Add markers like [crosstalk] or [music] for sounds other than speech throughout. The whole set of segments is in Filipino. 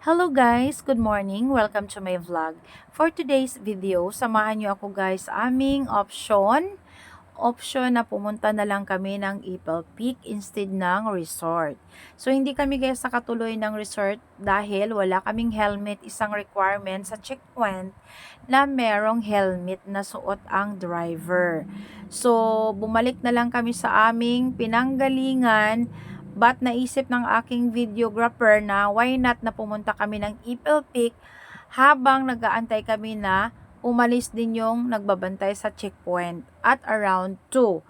Hello guys! Good morning! Welcome to my vlog. For today's video, samahan niyo ako guys aming option. Option na pumunta na lang kami ng Ipel Peak instead ng resort. So hindi kami guys nakatuloy ng resort dahil wala kaming helmet. Isang requirement sa checkpoint na merong helmet na suot ang driver. So bumalik na lang kami sa aming pinanggalingan But naisip ng aking videographer na why not na pumunta kami ng Ipil Peak habang nagaantay kami na umalis din yung nagbabantay sa checkpoint at around 2.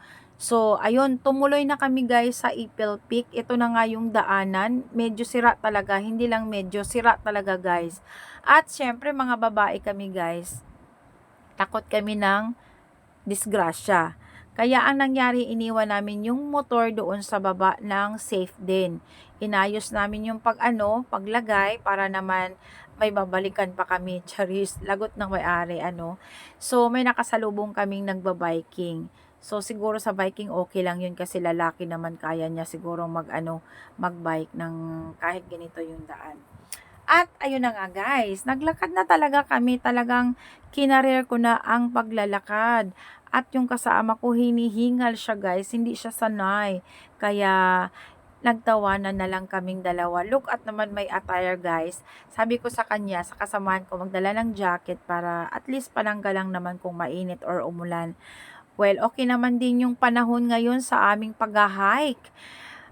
So, ayun, tumuloy na kami guys sa Ipil Peak. Ito na nga yung daanan. Medyo sira talaga. Hindi lang medyo, sira talaga guys. At syempre mga babae kami guys. Takot kami ng disgrasya. Kaya ang nangyari, iniwan namin yung motor doon sa baba ng safe din. Inayos namin yung pag-ano, paglagay para naman may babalikan pa kami. [laughs] Charis, lagot ng may-ari, ano. So, may nakasalubong kaming nagbabiking. So, siguro sa biking okay lang yun kasi lalaki naman kaya niya siguro mag-ano, mag-bike ng kahit ganito yung daan. At ayun na nga guys, naglakad na talaga kami, talagang kinarir ko na ang paglalakad. At yung kasama ko, hinihingal siya guys. Hindi siya sanay. Kaya, nagtawanan na lang kaming dalawa. Look at naman may attire guys. Sabi ko sa kanya, sa kasamahan ko, magdala ng jacket para at least panangga lang naman kung mainit or umulan. Well, okay naman din yung panahon ngayon sa aming pag-hike.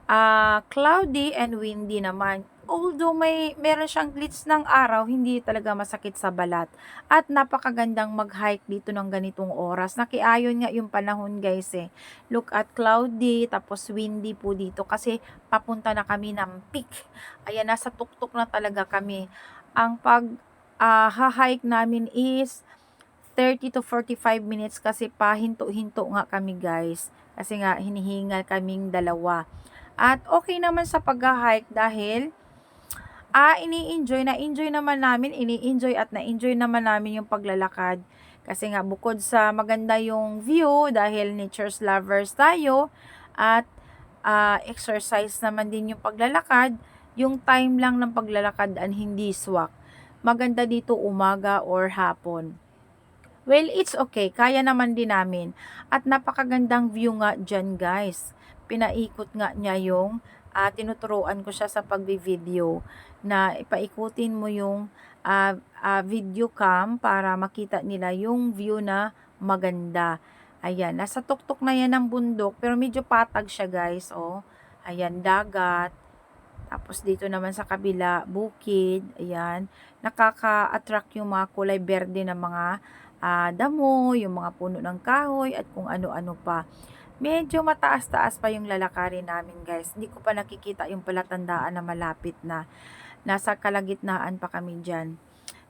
Uh, cloudy and windy naman although may meron siyang glitch ng araw, hindi talaga masakit sa balat. At napakagandang mag-hike dito ng ganitong oras. Nakiayon nga yung panahon guys eh. Look at cloudy, tapos windy po dito kasi papunta na kami ng peak. Ayan, nasa tuktok na talaga kami. Ang pag uh, ha-hike namin is 30 to 45 minutes kasi pahinto-hinto nga kami guys. Kasi nga hinihingal kaming dalawa. At okay naman sa pag-hike dahil ah, ini-enjoy, na-enjoy naman namin, ini-enjoy at na-enjoy naman namin yung paglalakad. Kasi nga, bukod sa maganda yung view, dahil nature's lovers tayo, at uh, exercise naman din yung paglalakad, yung time lang ng paglalakad ang hindi swak. Maganda dito umaga or hapon. Well, it's okay. Kaya naman din namin. At napakagandang view nga dyan, guys. Pinaikot nga niya yung uh, tinuturuan ko siya sa pagbi-video na ipaikutin mo yung uh, uh, video cam para makita nila yung view na maganda. Ayan, nasa tuktok na yan ng bundok pero medyo patag siya guys, oh. Ayan, dagat. Tapos dito naman sa kabila, bukid. Ayan, nakaka-attract yung mga kulay berde ng mga uh, damo, yung mga puno ng kahoy at kung ano-ano pa medyo mataas-taas pa yung lalakarin namin guys. Hindi ko pa nakikita yung palatandaan na malapit na. Nasa kalagitnaan pa kami dyan.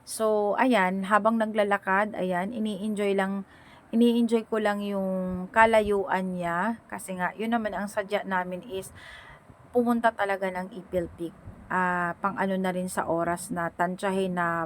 So, ayan, habang naglalakad, ayan, ini-enjoy lang, ini-enjoy ko lang yung kalayuan niya. Kasi nga, yun naman ang sadya namin is, pumunta talaga ng Ipil Peak. Uh, pang ano na rin sa oras na tansyahin na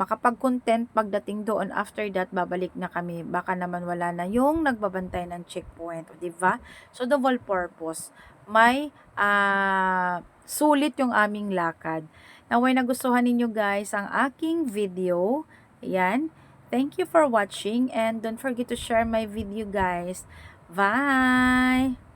makapag-content pagdating doon after that babalik na kami. Baka naman wala na yung nagbabantay ng checkpoint di ba? So double purpose may uh, sulit yung aming lakad. Naway nagustuhan ninyo guys ang aking video. Ayan thank you for watching and don't forget to share my video guys. Bye